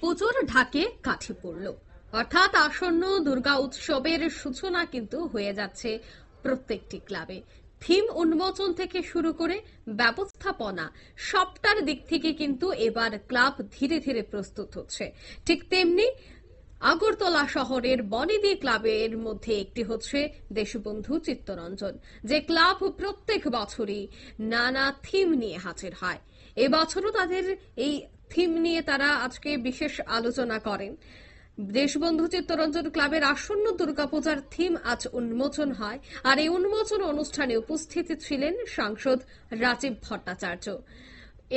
পুজোর ঢাকে কাঠি পড়ল। অর্থাৎ আসন্ন দুর্গা উৎসবের সূচনা কিন্তু হয়ে যাচ্ছে প্রত্যেকটি ক্লাবে। থিম উন্মোচন থেকে শুরু করে ব্যবস্থাপনা সবটার দিক থেকে কিন্তু এবার ক্লাব ধীরে ধীরে প্রস্তুত হচ্ছে। ঠিক তেমনি আগরতলা শহরের বনেদি ক্লাবের মধ্যে একটি হচ্ছে দেশবন্ধু চিত্তরঞ্জন, যে ক্লাব প্রত্যেক বছরই নানা থিম নিয়ে হাজির হয়। এবছরও তাদের এই থিম নিয়ে তারা আজকে বিশেষ আলোচনা করেন। দেশবন্ধু চিত্তরঞ্জন ক্লাবের আসন্ন দুর্গাপূজার থিম আজ উন্মোচন হয়। আর এই উন্মোচন অনুষ্ঠানে উপস্থিত ছিলেন সাংসদ রাজীব ভট্টাচার্য।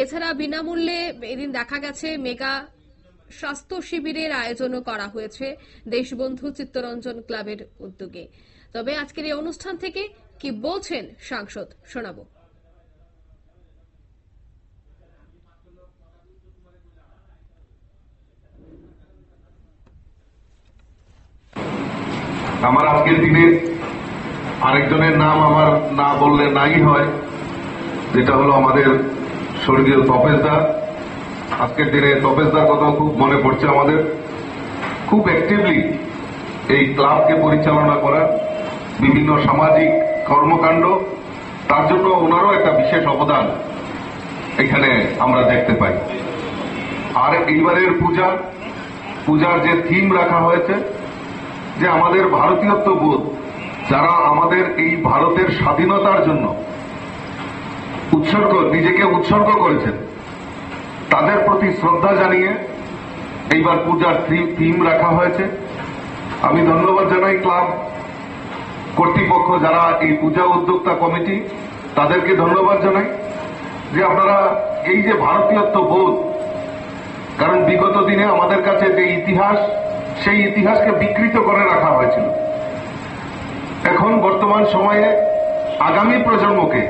এছাড়া বিনামূল্যে এদিন দেখা গেছে মেগা স্বাস্থ্য শিবিরের আয়োজনও করা হয়েছে দেশবন্ধু চিত্তরঞ্জন ক্লাবের উদ্যোগে। তবে আজকের এই অনুষ্ঠান থেকে কি বলছেন সাংসদ শোনাবো। আমার আজকের দিনে আরেকজনের নাম আমার না বললে নাই হয়, যেটা হলো আমাদের স্বর্গীয় তপেশদা। আজকের দিনে তপেশদার কথা খুব মনে পড়ছে আমাদের। খুব অ্যাক্টিভলি এই ক্লাবকে পরিচালনা করা বিভিন্ন সামাজিক কর্মকাণ্ড, তার জন্য ওনারও একটা বিশেষ অবদান এখানে আমরা দেখতে পাই। আর এইবারের পূজা, পূজার যে থিম রাখা হয়েছে যে আমাদের ভারতীয়ত্ব বোধ, যারা আমাদের এই ভারতের স্বাধীনতার জন্য উৎসর্গ, নিজেকে উৎসর্গ করেছেন, তাদের প্রতি শ্রদ্ধা জানিয়ে এইবার পূজার থিম রাখা হয়েছে। আমি ধন্যবাদ জানাই ক্লাব কর্তৃপক্ষ, যারা এই পূজা উদ্যোক্তা কমিটি, তাদেরকে ধন্যবাদ জানাই যে আপনারা এই যে ভারতীয়ত্ব বোধ, কারণ বিগত দিনে আমাদের কাছে যে ইতিহাস সেই ইতিহাসকে বিকৃত করে রাখা হয়েছিল। এখন বর্তমান সময়ে আগামী প্রজন্মকে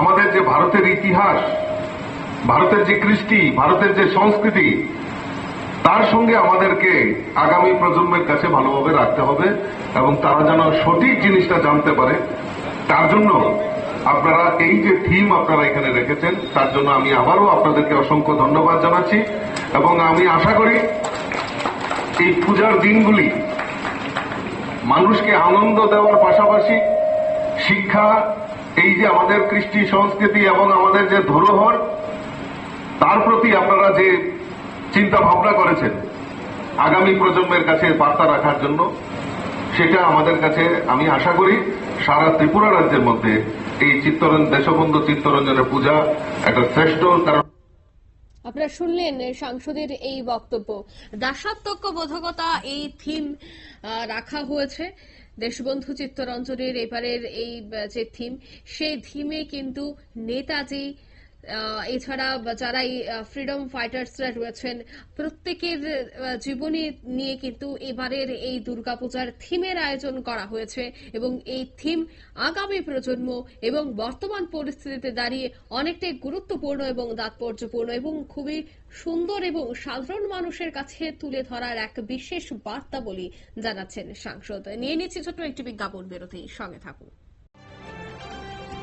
আমাদের যে ভারতের ইতিহাস, ভারতের যে কৃষ্টি, ভারতের যে সংস্কৃতি, তার সঙ্গে আমাদেরকে আগামী প্রজন্মের কাছে ভালোভাবে রাখতে হবে এবং তারা যেন সঠিক জিনিসটা জানতে পারে, তার জন্য আপনারা এই যে থিম আপনারা এখানে রেখেছেন, তার জন্য আমি আবারও আপনাদেরকে অসংখ্য ধন্যবাদ জানাচ্ছি এবং আমি আশা করি এই পূজার দিনগুলি মানুষকে আনন্দ দেওয়ার পাশাপাশি শিক্ষা, এই যে আমাদের কৃষ্টি সংস্কৃতি এবং আমাদের যে ধরোহর তার প্রতি আপনারা যে চিন্তা ভাবনা করেছেন আগামী প্রজন্মের কাছে বার্তা রাখার জন্য, সেটা আমাদের কাছে আমি আশা করি সারা ত্রিপুরা রাজ্যের মধ্যে এই চিত্তরঞ্জন দেশবন্ধু চিত্তরঞ্জনের পূজা একটা শ্রেষ্ঠ কারণ আপনারা শুনলেন সাংসদের এই বক্তব্য। দাসাত্মক বোধকতা এই থিম রাখা হয়েছে। দেশবন্ধু চিত্তরঞ্জনের এবারের এই যে থিম সেই থিমে কিন্তু নেতাজি এছাড়া যারা এই ফ্রিডম ফাইটার্সরা রয়েছেন, প্রত্যেকের জীবনী নিয়ে কিন্তু এবারের এই দুর্গাপূজার থিমের আয়োজন করা হয়েছে এবং এই থিম আগামী প্রজন্ম এবং বর্তমান পরিস্থিতিতে দাঁড়িয়ে অনেকটাই গুরুত্বপূর্ণ এবং তাৎপর্যপূর্ণ এবং খুবই সুন্দর এবং সাধারণ মানুষের কাছে তুলে ধরার এক বিশেষ বার্তা বলি জানাচ্ছেন সাংসদ। নিয়ে নিচ্ছে ছোট্ট একটি বিজ্ঞাপন বিরতি সঙ্গে থাকুন।